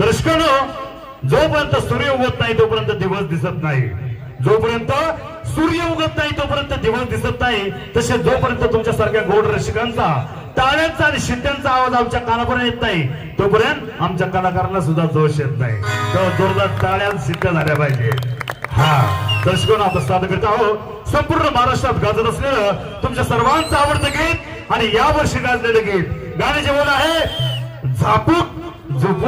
दर्शकानो जोपर्यंत सूर्य उगत नाही तोपर्यंत दिवस दिसत नाही. जोपर्यंत सूर्य उगत नाही तोपर्यंत दिवस दिसत नाही. तसे जोपर्यंत तुमच्यासारख्या गोड रसिकांचा टाळ्यांचा आणि शिट्ट्यांचा आवाज आमच्या कानापर्यंत येत नाही तोपर्यंत आमच्या कलाकारांना सुद्धा जोश येत नाही. तर जोरदार टाळ्या शिट्ट्या झाल्या पाहिजे. हा दर्शकांना आता सादर करत आहोत. संपूर्ण महाराष्ट्रात गाजत असलेलं तुमच्या सर्वांचं आवडतं गीत आणि या वर्षी गाजलेलं गीत. गाण्याचे बोल आहे झापूक झुपूक.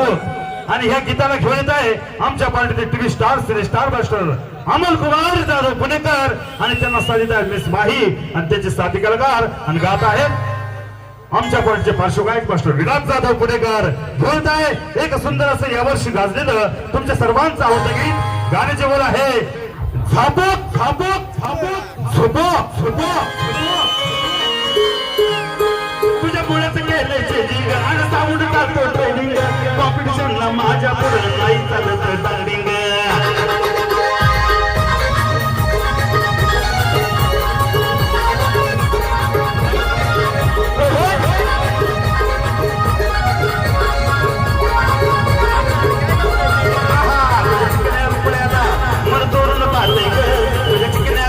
आणि ह्या गीताला घेऊन येत आहे आमच्या पार्टीचे TV star cine star master Amol Kumar Jadhav Punekar. आणि त्यांना साधित आहे मिस माही. आणि त्याचे साथी कलाकार आणि गात आहेत. आमच्या पार्टीचे पार्श्वगायक मास्टर विराट जाधव पुणेकर. घेऊन आहे. एक सुंदर असं यावर्षी गाजलेलं तुमच्या सर्वांचं आवडतं गीत. गाण्याचे बोल आहे. झापक झापक झापक झोपक झोपक तुझ्या पुण्याचं केलंय चेंजिंग आणि साऊंड टाकतो ट्रेनिंग कॉम्पिटिशनला माझ्या पुढे नाही चालत मन तोडून पाहतय ग तुझ्या चिकन्या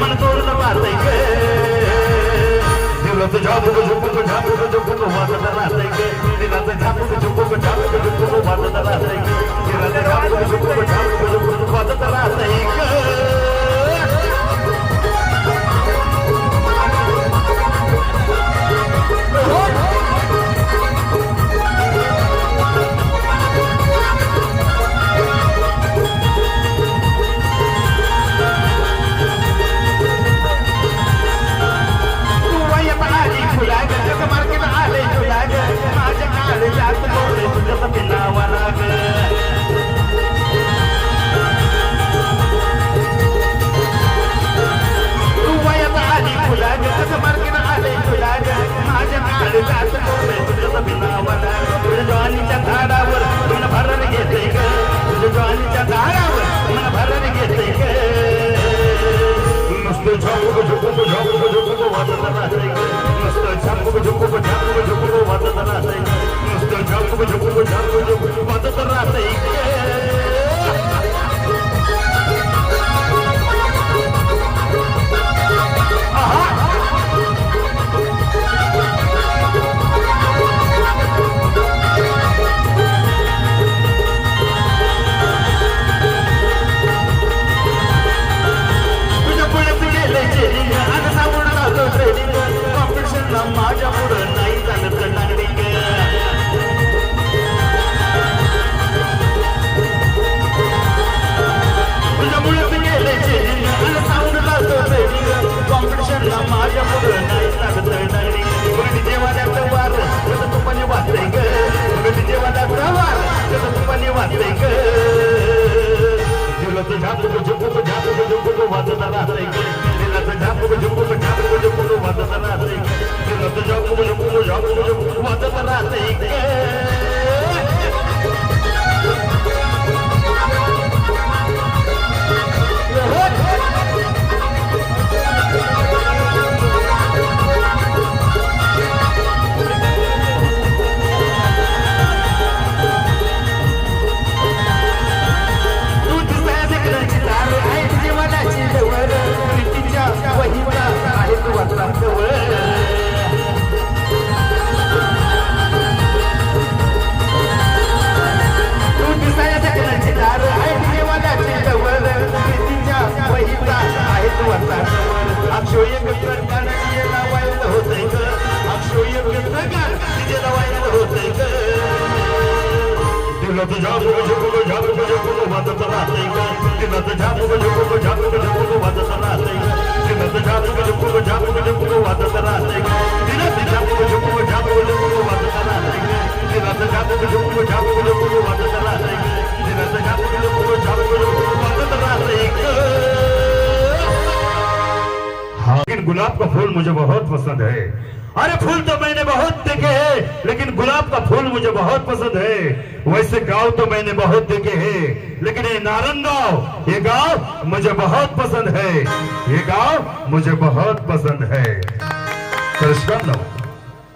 मन तोडून पाहतय ग दिवस झापूक झुपूक झापूक झुपूक वाजत राहतय तुझ्या दारावर मन भरण घेते. ग नुसतं झापूक झुपूक झापूक झुपूक वाजत राहतंय नुसतं झापूक झुपूक झापूक झुपूक वाजत झुपूक मुझे बहुत पसंद है। अरे फूल तो मैंने बहुत देखे हैं लेकिन गुलाब का फूल मुझे बहुत पसंद है। वैसे गांव तो मैंने बहुत देखे हैं लेकिन ये नारंग गांव ये गांव मुझे बहुत पसंद है। ये गांव मुझे बहुत पसंद है। कृष्ण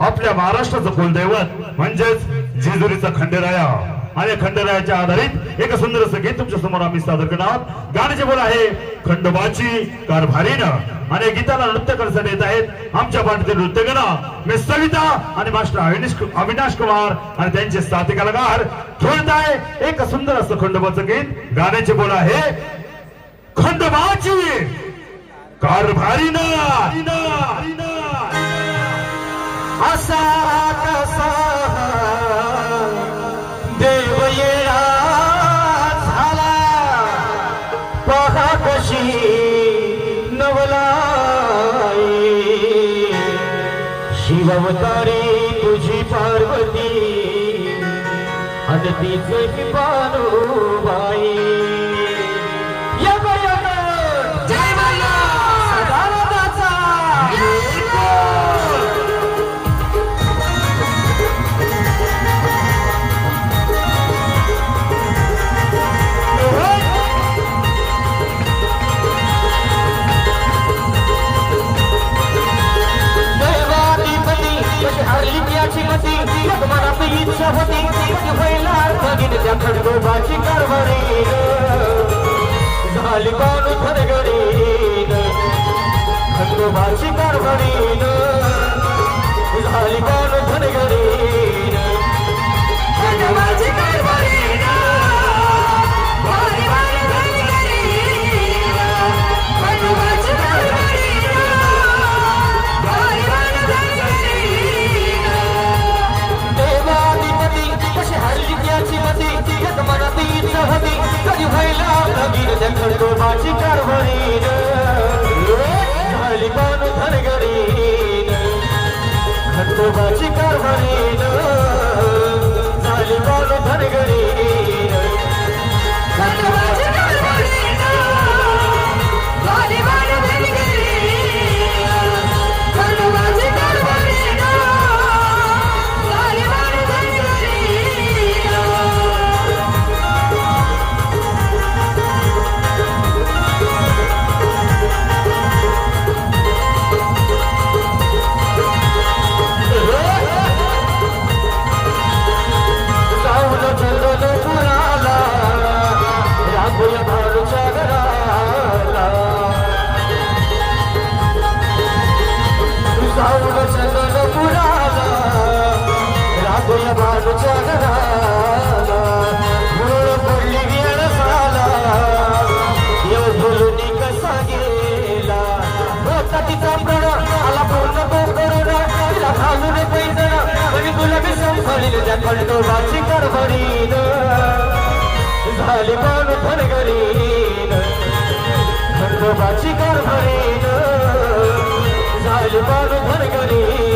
आपल्या महाराष्ट्राचं कुलदैवत म्हणजेच जेजुरीचा खंडेराया। आणि खंडरायाच्या आधारित एक सुंदर असं गीत तुमच्यासमोर आम्ही सादर करणार आहोत. गाण्याचे बोल आहे खंडोबाची कारभारीनं. आणि गीताला नृत्य करण्यासाठी येत आहेत. आमच्या पाठीतील नृत्यगणा मी सविता आणि मास्टर अविनाश अविनाश कुमार आणि त्यांचे साथी कलाकार खेळत आहे. एक सुंदर असं खंडोबाचं गीत. गाण्याचे बोल आहे खंडोबाची कारभारीनं. असा शिववतारी तुझी पार्वती आणि तिचे बाई. खडगोबाची कारभारी झाली पान थरगडीन खंडोबाची कारभारी झाली पान थरगडीन खंडोबाची लगीन त्या खडगोबाची झाली पान धनगरीन. खंडोबाची कारभारीन. झाली पान धनगरीन. होता तिचा प्रण आला पूर्ण तो करुणा तिला घालून पैजना आणि तुला मी संभाळील त्या खंडोबाची कारभारीन झाली पण धनगरीन खंडोबाची कारभारीन झाली पण धनगरीन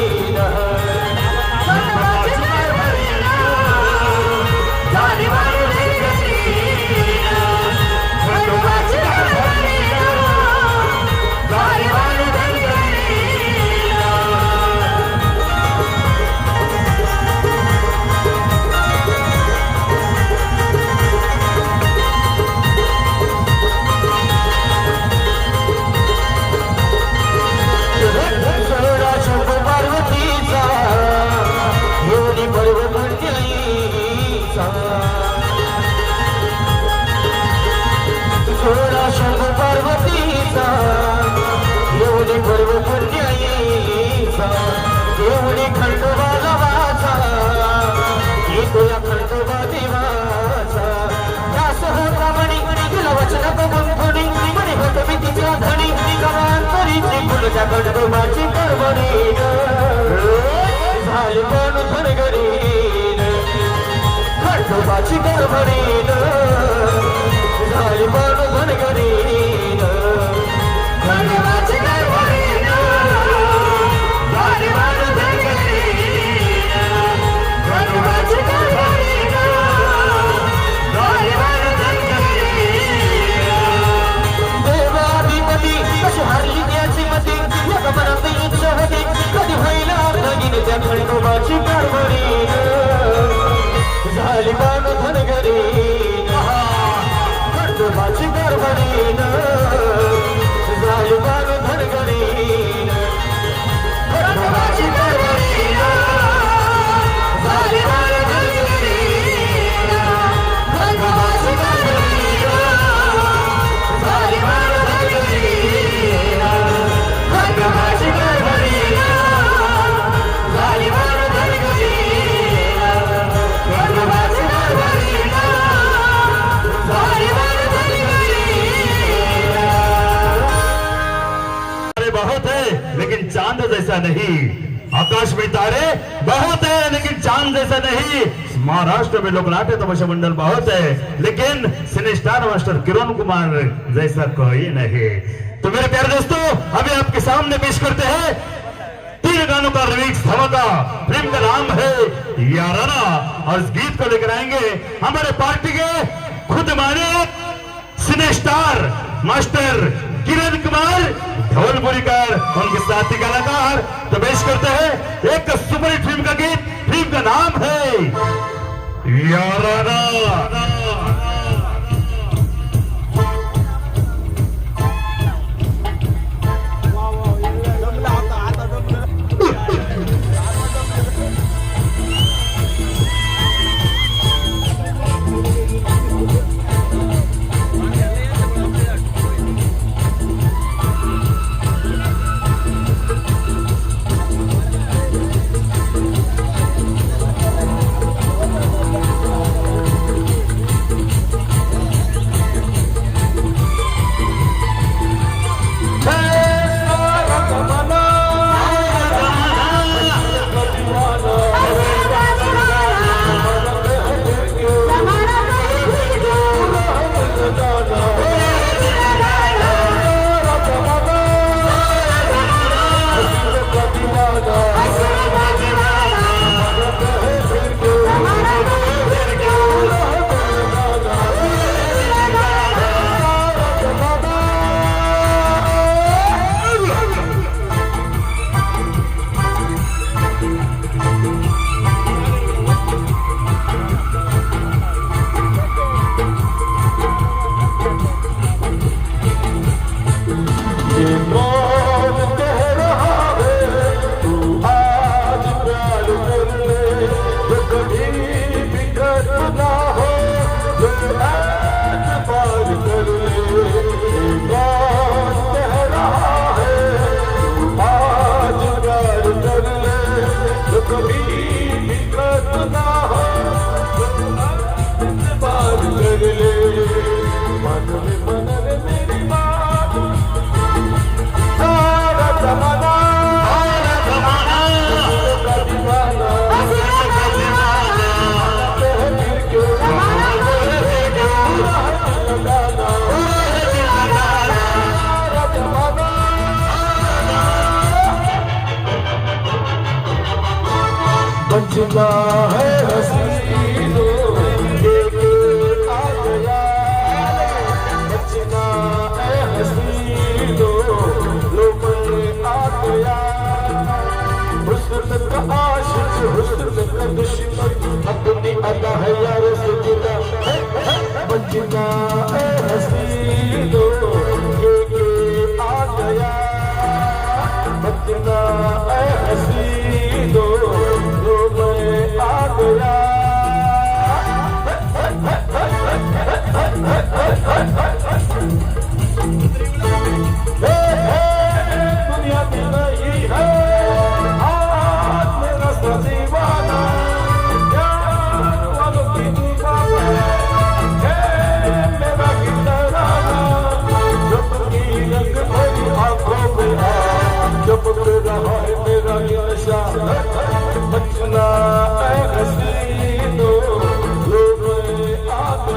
फुलच्या खंडोबाची करवणी झाली पण धनगरीन खंडोबाची करवणीन झाली पण धनगरीन नहीं। आकाश में तारे बहुत है, लेकिन चाँद जैसा नहीं। महाराष्ट्र में लोग नाट्य तमाशा मंडल बहुत है, लेकिन cine star master Kiran Kumar जैसा कोई नहीं। तो मेरे प्यारे दोस्तों, अभी आपके सामने पेश करते हैं तीन गानों का रिमिक्स धमाका। फ़िल्म का नाम है याराना, और इस गीत को लेकर आएँगे हमारे पार्टी के खुद Mane cine star master Kiran Kumar Dhaulpurikar उनके साथी कलाकार पेश करते हैं। एक सुपरहिट फ़िल्म का गीत, फ़िल्म का नाम है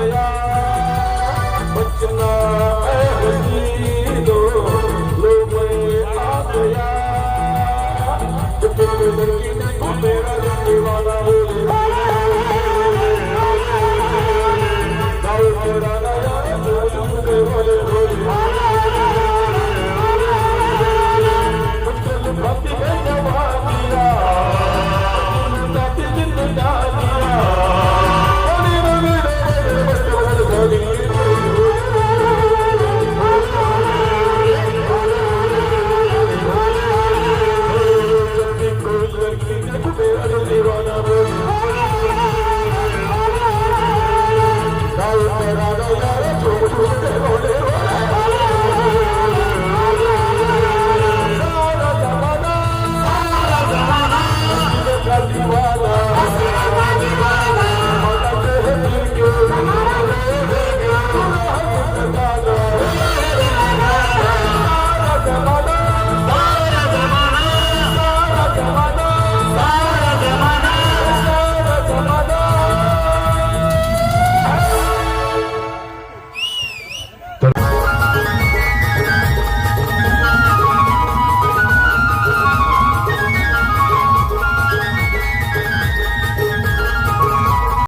Hallelujah.